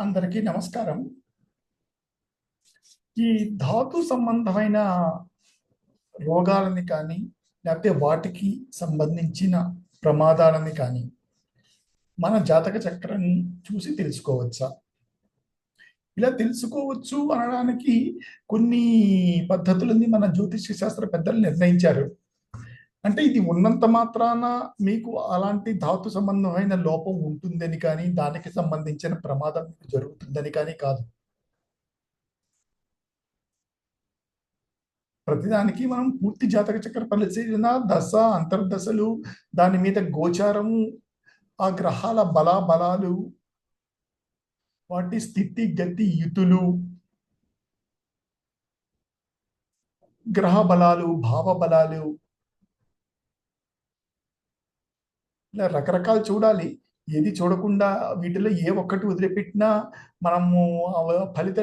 అందరికీ నమస్కారం. ఈ ధాతు సంబంధమైన రోగాలని కానీ లేకపోతే వాటికి సంబంధించిన ప్రమాదాలని కానీ మన జాతక చక్రం చూసి తెలుసుకోవచ్చా? ఇలా తెలుసుకోవచ్చు అనడానికి కొన్ని పద్ధతులని మన జ్యోతిష్య శాస్త్ర పెద్దలు నిర్ణయించారు. అంటే ఇది ఉన్నంత మాత్రాన మీకు అలాంటి ధాతు సంబంధమైన లోపం ఉంటుందని కానీ దానికి సంబంధించిన ప్రమాదం మీకు జరుగుతుందని కానీ కాదు. ప్రతిదానికి మనం పూర్తి జాతక చక్ర పరిశీలన దశ అంతర్దశలు దాని మీద గోచారము ఆ గ్రహాల బలాబలాలు వాటి స్థితి గతి యుతులు గ్రహ బలాలు భావ బలాలు ఇలా రకరకాలు చూడాలి. ఏది చూడకుండా వీటిలో ఏ ఒక్కటి వదిలిపెట్టినా మనము ఆ ఫలిత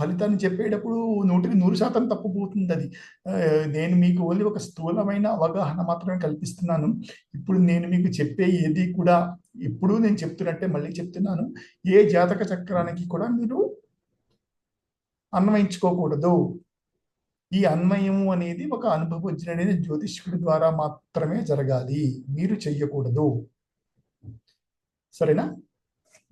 ఫలితాన్ని చెప్పేటప్పుడు నూటికి నూరు శాతం తప్పుపోతుంది అది. నేను మీకు ఓన్లీ ఒక స్థూలమైన అవగాహన మాత్రమే కల్పిస్తున్నాను. ఇప్పుడు నేను మీకు చెప్పే ఏది కూడా ఇప్పుడు నేను చెప్తున్నట్టే మళ్ళీ చెప్తున్నాను. ఏ జాతక చక్రానికి కూడా మీరు అన్వయించుకోకూడదు. ఈ అన్వయము అనేది ఒక అనుభవజ్ఞుడైన జ్యోతిష్కుడి ద్వారా మాత్రమే జరగాలి. మీరు చెయ్యకూడదు. సరేనా?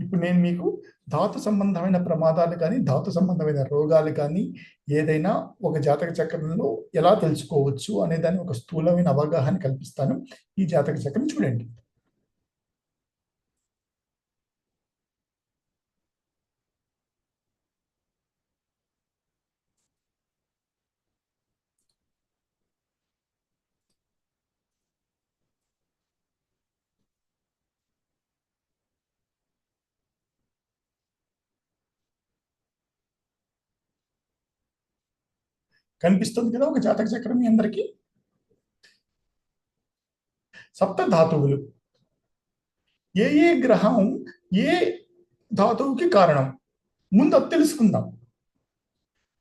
ఇప్పుడు నేను మీకు ధాతు సంబంధమైన ప్రమాదాలు కానీ ధాతు సంబంధమైన రోగాలు కానీ ఏదైనా ఒక జాతక చక్రంలో ఎలా తెలుసుకోవచ్చు అనేదాన్ని ఒక స్థూలమైన అవగాహన కల్పిస్తాను. ఈ జాతక చక్రం చూడండి. కనిపిస్తుంది కదా ఒక జాతక చక్రం మీ అందరికీ? సప్త ధాతువులు. ఏ ఏ గ్రహం ఏ ధాతువుకి కారణం? ముందు అది తెలుసుకుందాం.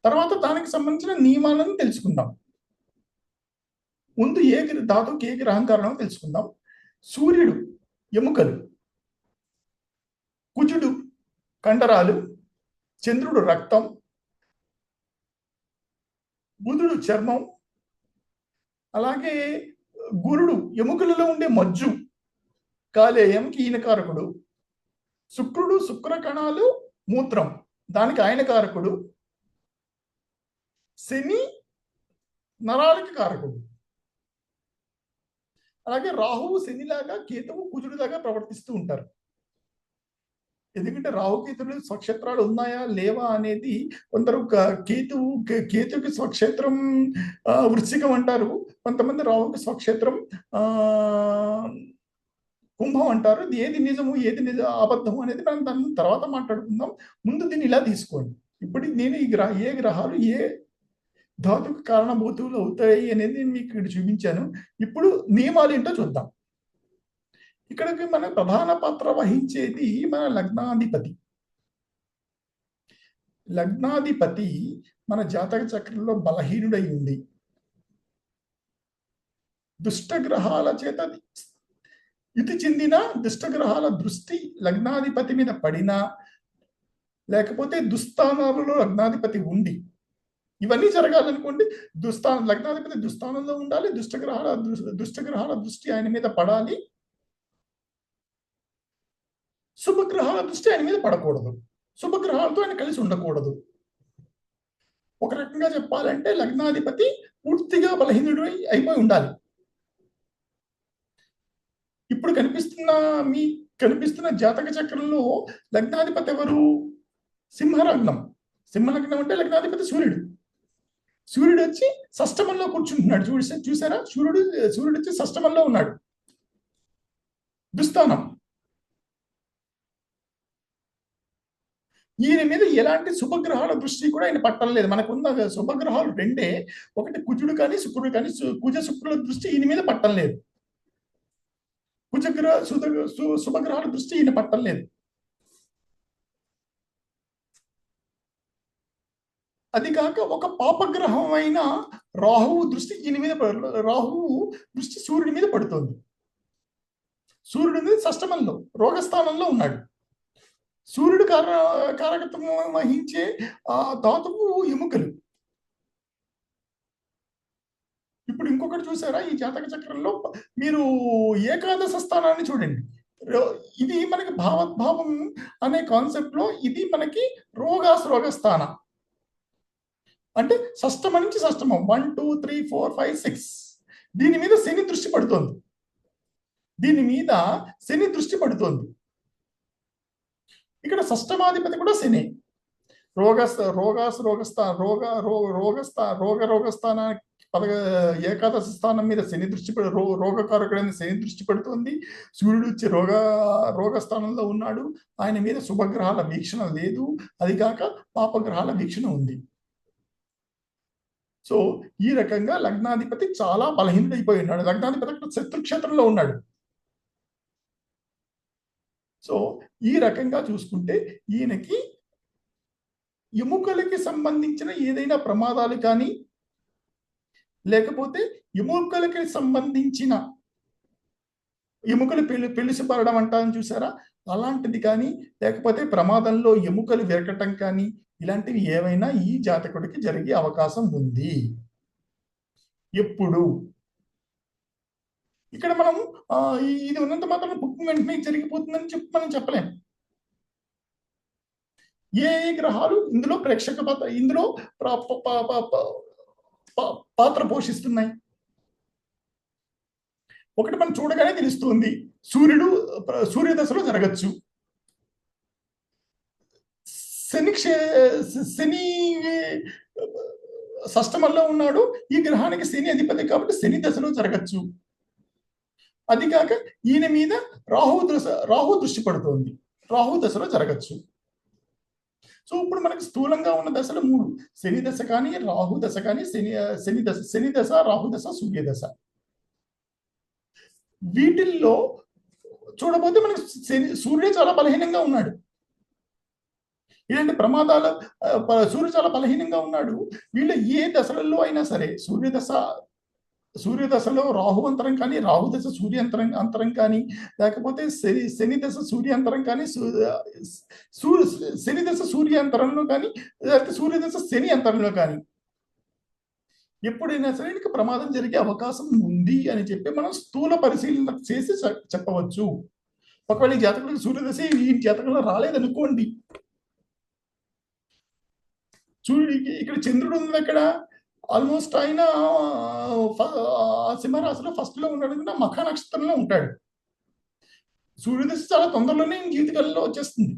తర్వాత దానికి సంబంధించిన నియమాలను తెలుసుకుందాం. ముందు ఏ ధాతువుకి ఏ గ్రహం కారణం తెలుసుకుందాం. సూర్యుడు ఎముకలు. కుజుడు కండరాలు. చంద్రుడు రక్తం. బుధుడు చర్మం అలాగే గురుడు ఎముకలలో ఉండే మజ్జు కాలేయంకి ఈయనకారకుడు శుక్రుడు శుక్ర కణాలు మూత్రం దానికి ఆయన కారకుడు శని నరాలకి కారకుడు అలాగే రాహువు శనిలాగా కేతువు కుజుడిలాగా ప్రవర్తిస్తూ ఉంటారు. ఎందుకంటే రాహుకేతులు స్వక్షేత్రాలు ఉన్నాయా లేవా అనేది కొందరు కేతు కేతువు స్వక్షేత్రం ఆ, వృశ్చికం అంటారు. కొంతమంది రాహుకి స్వక్షేత్రం ఆ కుంభం అంటారు. ఏది నిజము ఏది నిజ అబద్ధం అనేది మనం దాని తర్వాత మాట్లాడుకుందాం. ముందు దీన్ని ఇలా తీసుకోండి. ఇప్పుడు నేను ఈ గ్రహ ఏ గ్రహాలు ఏ ధాతుకు కారణభూతులు అవుతాయి అనేది నేను మీకు ఇక్కడ చూపించాను. ఇప్పుడు నియమాలు ఏంటో చూద్దాం. ఇక్కడికి మన ప్రధాన పాత్ర వహించేది మన లగ్నాధిపతి. లగ్నాధిపతి మన జాతక చక్రంలో బలహీనుడై ఉంది. దుష్టగ్రహాల చేత యుతి చెందిన దుష్టగ్రహాల దృష్టి లగ్నాధిపతి మీద పడినా లేకపోతే దుస్థానాలలో లగ్నాధిపతి ఉండి ఇవన్నీ జరగాలనుకోండి దుస్థాన లగ్నాధిపతి దుస్థానంలో ఉండాలి దుష్టగ్రహాల దుష్టగ్రహాల దృష్టి ఆయన మీద పడాలి శుభగ్రహాల దృష్టి ఆయన మీద పడకూడదు. శుభగ్రహాలతో ఆయన కలిసి ఉండకూడదు. ఒక రకంగా చెప్పాలంటే లగ్నాధిపతి పూర్తిగా బలహీనుడు అయిపోయి ఉండాలి. ఇప్పుడు కనిపిస్తున్న మీ కనిపిస్తున్న జాతక చక్రంలో లగ్నాధిపతి ఎవరు? సింహలగ్నం. సింహలగ్నం అంటే లగ్నాధిపతి సూర్యుడు. సూర్యుడు వచ్చి సష్టమంలో కూర్చుంటున్నాడు. చూసి చూసారా? సూర్యుడు సూర్యుడు వచ్చి సష్టమంలో ఉన్నాడు. దుస్థానం. ఈయన మీద ఎలాంటి శుభగ్రహాల దృష్టి కూడా ఆయన పట్టలేదు మనకున్న శుభగ్రహాలు రెండే. ఒకటి కుజుడు కానీ శుక్రుడు కానీ కుజ శుక్రుల దృష్టి ఈయన మీద పట్టలేదు కుజగ్రహ సుధ సు- శుభగ్రహాల దృష్టి ఈయన పట్టలేదు అది కాక ఒక పాపగ్రహం అయిన రాహువు దృష్టి ఈయన మీద రాహువు దృష్టి సూర్యుడి మీద పడుతోంది. సూర్యుడి మీద షష్టమంలో రోగస్థానంలో ఉన్నాడు. సూర్యుడు కార కారకత్వం వహించే ఆ ధాతువు ఎముకలు. ఇప్పుడు ఇంకొకటి చూసారా? ఈ జాతక చక్రంలో మీరు ఏకాదశ స్థానాన్ని చూడండి. ఇది మనకి భావోద్భావం అనే కాన్సెప్ట్లో ఇది మనకి రోగాశ్రోగ స్థానం. అంటే షష్టమ నుంచి షష్టమం one two three four five six. దీని మీద శని దృష్టి పడుతోంది. దీని మీద శని దృష్టి పడుతోంది. ఇక్కడ షష్టమాధిపతి కూడా శని. రోగస్థ రోగాస్ రోగస్థా రోగ రో రోగస్థా రోగ రోగస్థాన పద ఏకాదశ స్థానం మీద శని దృష్టి పెడు రో రోగకారకుడైన శని దృష్టి పెడుతుంది. సూర్యుడు వచ్చి రోగ రోగస్థానంలో ఉన్నాడు. ఆయన మీద శుభగ్రహాల వీక్షణ లేదు. అది కాక పాపగ్రహాల వీక్షణ ఉంది. సో ఈ రకంగా లగ్నాధిపతి చాలా బలహీనుడైపోయి ఉన్నాడు లగ్నాధిపతి శత్రుక్షేత్రంలో ఉన్నాడు. సో ఈ రకంగా చూసుకుంటే ఈయనకి ఎముకలకి సంబంధించిన ఏదైనా ప్రమాదాలు కానీ లేకపోతే ఎముకలకి సంబంధించిన ఎముకలు పెళ్ళి పెళ్ళిసిపడడం అంటారని చూసారా? అలాంటిది కానీ లేకపోతే ప్రమాదంలో ఎముకలు విరకటం కానీ ఇలాంటివి ఏవైనా ఈ జాతకుడికి జరిగే అవకాశం ఉంది. ఎప్పుడు? ఇక్కడ మనం ఇది ఉన్నంత మాత్రం బుక్ వెంటనే జరిగిపోతుందని చెప్పి మనం చెప్పలేం. ఏ ఏ గ్రహాలు ఇందులో ప్రేక్షక పాత్ర ఇందులో ప- ప- ప- పాత్ర పోషిస్తున్నాయి? ఒకటి మనం చూడగానే తెలుస్తుంది సూర్యుడు సూర్యదశలో జరగచ్చు. శని క్షే- శని షష్టమంలో ఉన్నాడు ఈ గ్రహానికి శని అధిపతి కాబట్టి శని దశలో జరగచ్చు. అది కాక ఈయన మీద రాహు దశ రాహు దృష్టి పడుతోంది. రాహు దశలో జరగచ్చు. సో ఇప్పుడు మనకి స్థూలంగా ఉన్న దశలు మూడు. శని దశ కానీ రాహు దశ కానీ శని శని దశ శని దశ రాహు దశ సూర్య దశ. వీటిల్లో చూడబోతే మనకి శని సూర్య చాలా బలహీనంగా ఉన్నాడు. ఇలాంటి ప్రమాదాలు సూర్యుడు చాలా బలహీనంగా ఉన్నాడు. వీళ్ళు ఏ దశలలో అయినా సరే సూర్యదశ సూర్యదశలో రాహు అంతరం కానీ రాహు దశ సూర్య అంతరం అంతరం కానీ లేకపోతే శని శని దశ సూర్య అంతరం కానీ సూర్య శని దశ సూర్య అంతరంలో కానీ లేకపోతే సూర్యదశ శని అంతరంలో కానీ. ఎప్పుడైనా సరే నీకు ప్రమాదం జరిగే అవకాశం ఉంది అని చెప్పి మనం స్థూల పరిశీలన చేసి చెప్పవచ్చు. ఒకవేళ ఈ జాతకులకు సూర్యదశ ఈ జాతకంలో రాలేదనుకోండి. చూడు ఇక్కడ చంద్రుడు ఉంది అక్కడ ఆల్మోస్ట్ ఆయన సింహరాశిలో ఫస్ట్లో ఉన్నాడు కనుక మఖ నక్షత్రంలో ఉంటాడు. సూర్యదశ చాలా తొందరలోనే జీవితకాలంలో వచ్చేస్తుంది.